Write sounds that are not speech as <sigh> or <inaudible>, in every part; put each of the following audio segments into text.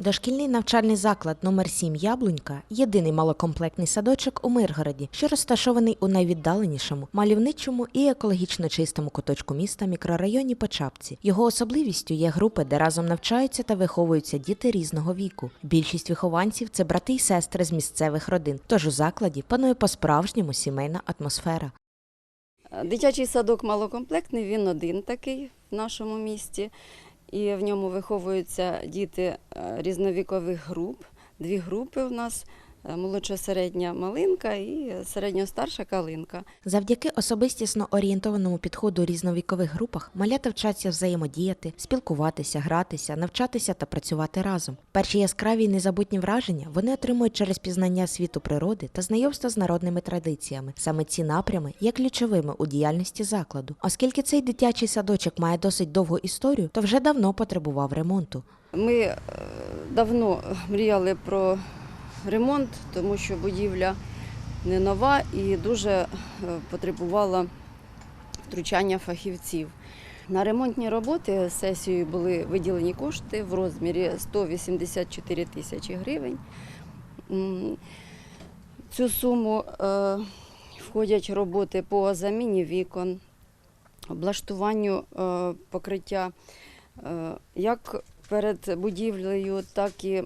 Дошкільний навчальний заклад номер 7 Яблунька єдиний малокомплектний садочок у Миргороді, що розташований у найвіддаленішому, мальовничому і екологічно чистому куточку міста мікрорайоні Почапці. Його особливістю є групи, де разом навчаються та виховуються діти різного віку. Більшість вихованців це брати й сестри з місцевих родин. Тож у закладі панує по-справжньому сімейна атмосфера. Дитячий садок малокомплектний, він один такий в нашому місті. І в ньому виховуються діти е, різновікових груп. Дві групи у нас е, молодша-середня малинка і середньо-старша калинка. Завдяки особистісно орієнтованому підходу у різновікових групах малята вчаться взаємодіяти, спілкуватися, гратися, навчатися та працювати разом. Перші яскраві й незабутні враження вони отримують через пізнання світу природи та знайомство з народними традиціями. Саме ці напрями є ключовими у діяльності закладу. Оскільки цей дитячий садочок має досить довгу історію, то вже давно потребував ремонту. Ми е, давно мріяли про ремонт, тому що будівля не нова і дуже е, потребувала втручання фахівців. На ремонтні роботи сесією були виділені кошти в розмірі 184 тисячі гривень. Цю суму е, входять роботи по заміні вікон, облаштуванню е, покриття як перед будівлею, так і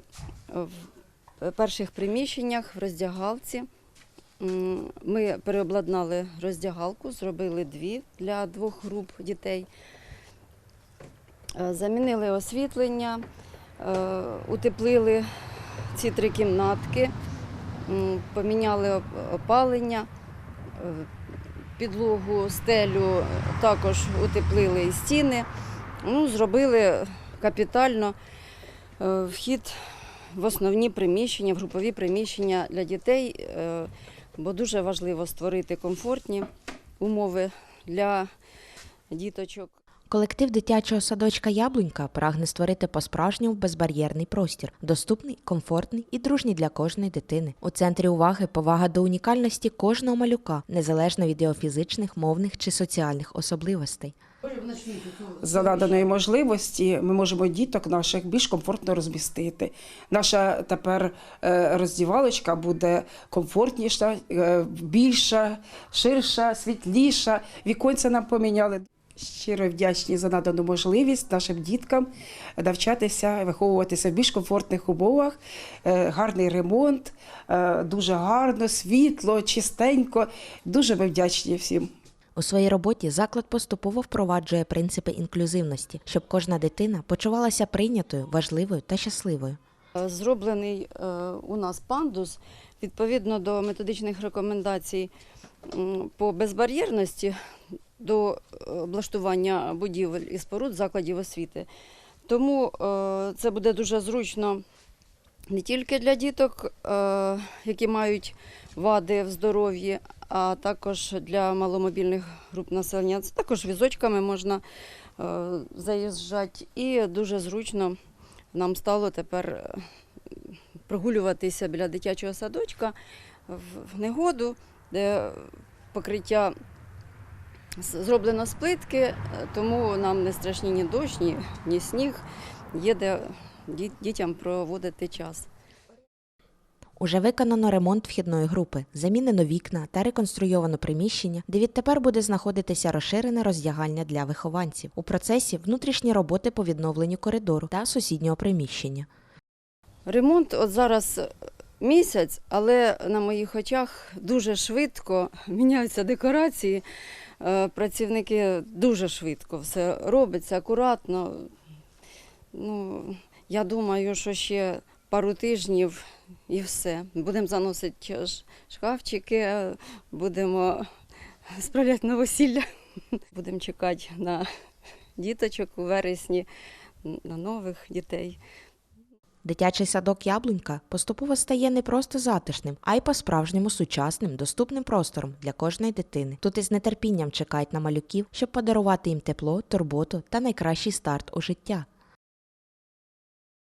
перших приміщеннях в роздягалці. Ми переобладнали роздягалку, зробили дві для двох груп дітей. Е, Замінили освітлення, е, утеплили ці три кімнатки, поміняли опалення, е, підлогу, стелю, також утеплили і стіни. Ну, зробили капітально е, вхід в основні приміщення, в групові приміщення для дітей, е, бо дуже важливо створити комфортні умови для діточок. Колектив дитячого садочка Яблунька прагне створити по-справжньому безбар'єрний простір, доступний, комфортний і дружній для кожної дитини. У центрі уваги повага до унікальності кожного малюка, незалежно від його фізичних, мовних чи соціальних особливостей. За наданої можливості ми можемо діток наших більш комфортно розмістити. Наша тепер е, роздівалочка буде комфортніша, е, більша, ширша, світліша. Віконця нам поміняли. Щиро вдячні за надану можливість нашим діткам навчатися, виховуватися в більш комфортних умовах. Е, Гарний ремонт, дуже гарно, світло, чистенько. Дуже ми вдячні всім. У своїй роботі заклад поступово впроваджує принципи інклюзивності, щоб кожна дитина почувалася прийнятою, важливою та щасливою. Е, Зроблений е, у нас пандус відповідно до методичних рекомендацій по безбар'єрності до е, облаштування будівель і споруд закладів освіти. Тому це буде дуже зручно не тільки для діток, які мають вади в здоров'ї, а також для маломобільних груп населення. Це також візочками можна е, заїжджати. І дуже зручно нам стало тепер е, прогулюватися біля дитячого садочка в негоду, де покриття зроблено з плитки, е, тому нам не страшні ні дощ, ні, ні сніг. Є де дітям проводити час. Уже виконано ремонт вхідної групи, замінено вікна та реконструйовано приміщення, де відтепер буде знаходитися розширене роздягальня для вихованців. У процесі внутрішні роботи по відновленню коридору та сусіднього приміщення. Ремонт от зараз місяць, але на моїх очах дуже швидко <laughs> міняються декорації. Е, Працівники дуже швидко все робиться, акуратно. Ну, я думаю, що ще пару тижнів і все. Будемо заносити шкафчики, будемо справляти новосілля. <laughs> Будемо чекати на діточок у вересні, на нових дітей. Дитячий садок Яблунька поступово стає не просто затишним, а й по-справжньому сучасним, доступним простором для кожної дитини. Тут із нетерпінням чекають на малюків, щоб подарувати їм тепло, турботу та найкращий старт у життя.